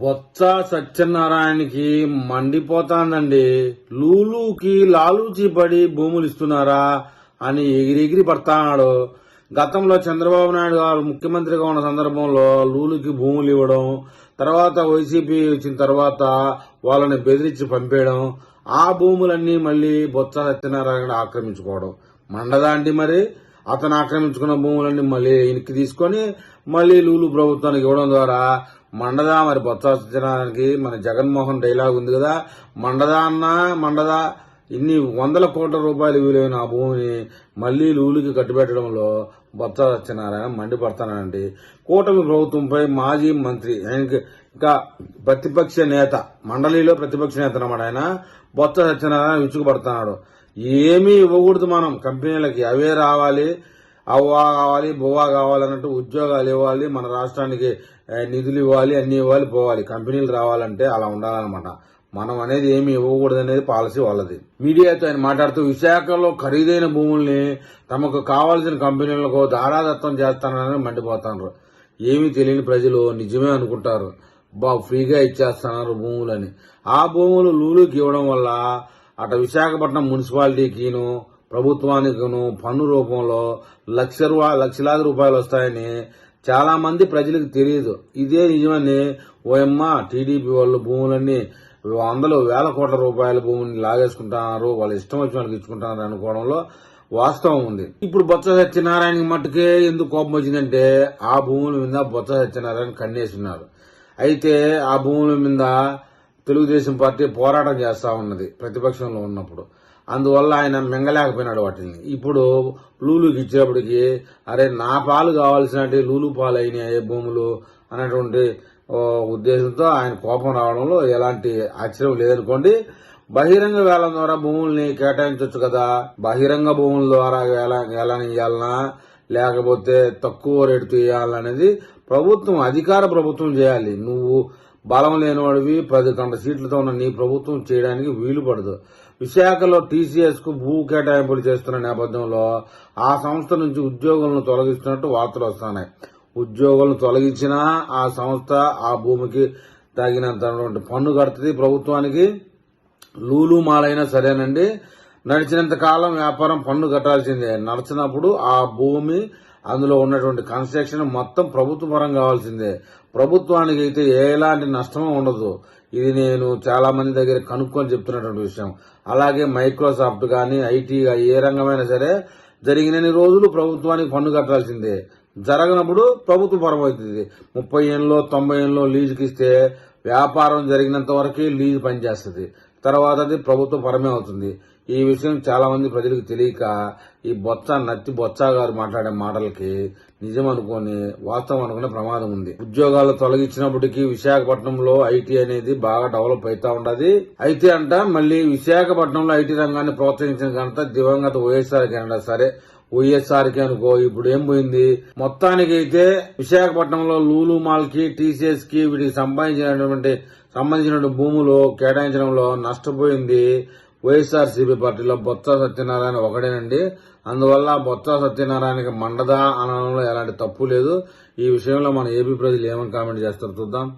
బొత్స సత్యనారాయణకి మండిపోతాందండి. లూలుకి లాలూచి పడి భూములు ఇస్తున్నారా అని ఎగిరెగిరి పడతాడు గతంలో చంద్రబాబు నాయుడు గారు ముఖ్యమంత్రిగా ఉన్న సందర్భంలో లూలుకి భూములు ఇవ్వడం తర్వాత వైసీపీ వచ్చిన తర్వాత వాళ్ళని బెదిరించి పంపేయడం ఆ భూములన్నీ మళ్ళీ బొత్స సత్యనారాయణ ఆక్రమించుకోవడం. మండదా అండి మరి? అతను ఆక్రమించుకున్న భూములన్నీ మళ్ళీ ఇనికి తీసుకొని మళ్ళీ లూలు ప్రభుత్వానికి ఇవ్వడం ద్వారా మండదా మరి బొత్స సత్యనారాయణకి మన జగన్మోహన్ డైలాగ్ ఉంది కదా మండదా అన్న మండదా ఇన్ని వందల కోట్ల రూపాయలు విలువైన ఆ భూమిని మళ్ళీ లూలుకి కట్టుబెట్టడంలో బొత్స సత్యనారాయణ మండిపడతానండి. కూటమి ప్రభుత్వంపై మాజీ మంత్రి ఆయనకి ఇంకా ప్రతిపక్ష నేత మండలిలో ప్రతిపక్ష నేత అన్నమాట ఆయన బొత్స సత్యనారాయణ విచ్చుకుపడుతున్నాడు. ఏమీ ఇవ్వకూడదు మనం. కంపెనీలకి అవే రావాలి అవ్వా కావాలి బువ్వా కావాలి అన్నట్టు ఉద్యోగాలు ఇవ్వాలి మన రాష్ట్రానికి నిధులు ఇవ్వాలి అన్ని ఇవ్వాలి పోవాలి. కంపెనీలు రావాలంటే అలా ఉండాలన్నమాట. మనం అనేది ఏమి ఇవ్వకూడదు అనేది పాలసీ వాళ్ళది. మీడియాతో ఆయన మాట్లాడుతూ విశాఖలో ఖరీదైన భూముల్ని తమకు కావాల్సిన కంపెనీలకు దారాదత్తం చేస్తానని మండిపోతున్నారు ఏమీ తెలియని ప్రజలు నిజమే అనుకుంటారు. బా ఫ్రీగా ఇచ్చేస్తున్నారు భూములని. ఆ భూములు లూలుకి ఇవ్వడం వల్ల అటు విశాఖపట్నం మున్సిపాలిటీకిను ప్రభుత్వానికిను పన్ను రూపంలో లక్ష లక్షలాది రూపాయలు వస్తాయని చాలా మంది ప్రజలకు తెలియదు. ఇదే నిజమని ఓఎమ్మ టీడీపీ వాళ్ళు భూములన్నీ వందలు వేల కోట్ల రూపాయల భూమిని లాగేసుకుంటున్నారు. వాళ్ళ ఇష్టం వచ్చిన వాళ్ళకి ఇచ్చుకుంటున్నారు అనుకోవడంలో వాస్తవం ఉంది. ఇప్పుడు బొత్స సత్యనారాయణ మట్టుకే ఎందుకు కోపం వచ్చిందంటే ఆ భూముల మీద బొత్స సత్యనారాయణ ఉన్నారు. అయితే ఆ భూముల మీద తెలుగుదేశం పార్టీ పోరాటం చేస్తా ఉన్నది ప్రతిపక్షంలో ఉన్నప్పుడు. అందువల్ల ఆయన మింగలేకపోయినాడు వాటిని ఇప్పుడు లూలుకి ఇచ్చేప్పటికి అరే నా పాలు కావాల్సినట్టు లూలు పాలు అయినాయి భూములు అనేటువంటి ఉద్దేశంతో ఆయన కోపం రావడంలో ఎలాంటి ఆశ్చర్యం లేదనుకోండి. బహిరంగ వేలం ద్వారా భూముల్ని కేటాయించవచ్చు కదా. బహిరంగ భూముల ద్వారా వేల వేలాన్ని ఇవ్వాలనా లేకపోతే తక్కువ రేటుతో ఇవ్వాలనేది ప్రభుత్వం అధికార ప్రభుత్వం చేయాలి. నువ్వు బలం లేనివాడివి పది గంట సీట్లతో ఉన్న నీ ప్రభుత్వం చేయడానికి వీలు పడదు. విశాఖలో టీసీఎస్కు భూ కేటాయింపులు చేస్తున్న నేపథ్యంలో ఆ సంస్థ నుంచి ఉద్యోగులను తొలగిస్తున్నట్టు వార్తలు వస్తున్నాయి. ఉద్యోగులను తొలగించినా ఆ సంస్థ ఆ భూమికి తగినంత పన్ను కడుతుంది ప్రభుత్వానికి. లూలు మాలైనా సరేనండి. నడిచినంత కాలం వ్యాపారం పన్ను కట్టాల్సిందే. నడిచినప్పుడు ఆ భూమి అందులో ఉన్నటువంటి కన్స్ట్రక్షన్ మొత్తం ప్రభుత్వ పరం కావాల్సిందే. ప్రభుత్వానికి అయితే ఎలాంటి నష్టము ఉండదు. ఇది నేను చాలా మంది దగ్గర కనుక్కొని చెప్తున్నటువంటి విషయం. అలాగే మైక్రోసాఫ్ట్ కానీ ఐటీ ఏ రంగమైనా సరే జరిగినన్ని రోజులు ప్రభుత్వానికి పన్ను కట్టాల్సిందే. జరగనప్పుడు ప్రభుత్వ పరం అవుతుంది. ముప్పై ఏళ్ళలో తొంభై ఏళ్ళలో లీజుకి ఇస్తే వ్యాపారం జరిగినంత వరకే లీజు పనిచేస్తుంది. తర్వాత అది ప్రభుత్వ పరమే అవుతుంది. ఈ విషయం చాలా మంది ప్రజలకు తెలియక ఈ బొత్స నత్తి బొత్స గారు మాట్లాడే మాటలకి నిజం అనుకొని వాస్తవం అనుకునే ప్రమాదం ఉంది. ఉద్యోగాలు తొలగించినప్పటికీ విశాఖపట్నంలో ఐటీ అనేది బాగా డెవలప్ అవుతా ఉండదు. అయితే అంట మళ్ళీ విశాఖపట్నంలో ఐటీ రంగాన్ని ప్రోత్సహించిన ఘనత దివంగత వైఎస్ఆర్ కెనడా సరే. వైఎస్ఆర్కి అనుకో ఇప్పుడు ఏం పోయింది? మొత్తానికి అయితే విశాఖపట్నంలో లూలు మాల్కి టీసీఎస్కి వీటికి సంబంధించినటువంటి సంబంధించిన భూములు కేటాయించడంలో నష్టపోయింది వైఎస్ఆర్సీపీ పార్టీలో బొత్స సత్యనారాయణ ఒకడేనండి అందువల్ల బొత్స సత్యనారాయణకి మండదా అనడంలో ఎలాంటి తప్పు లేదు. ఈ విషయంలో మన ఏపీ ప్రజలు ఏమని కామెంట్ చేస్తారో చూద్దాం.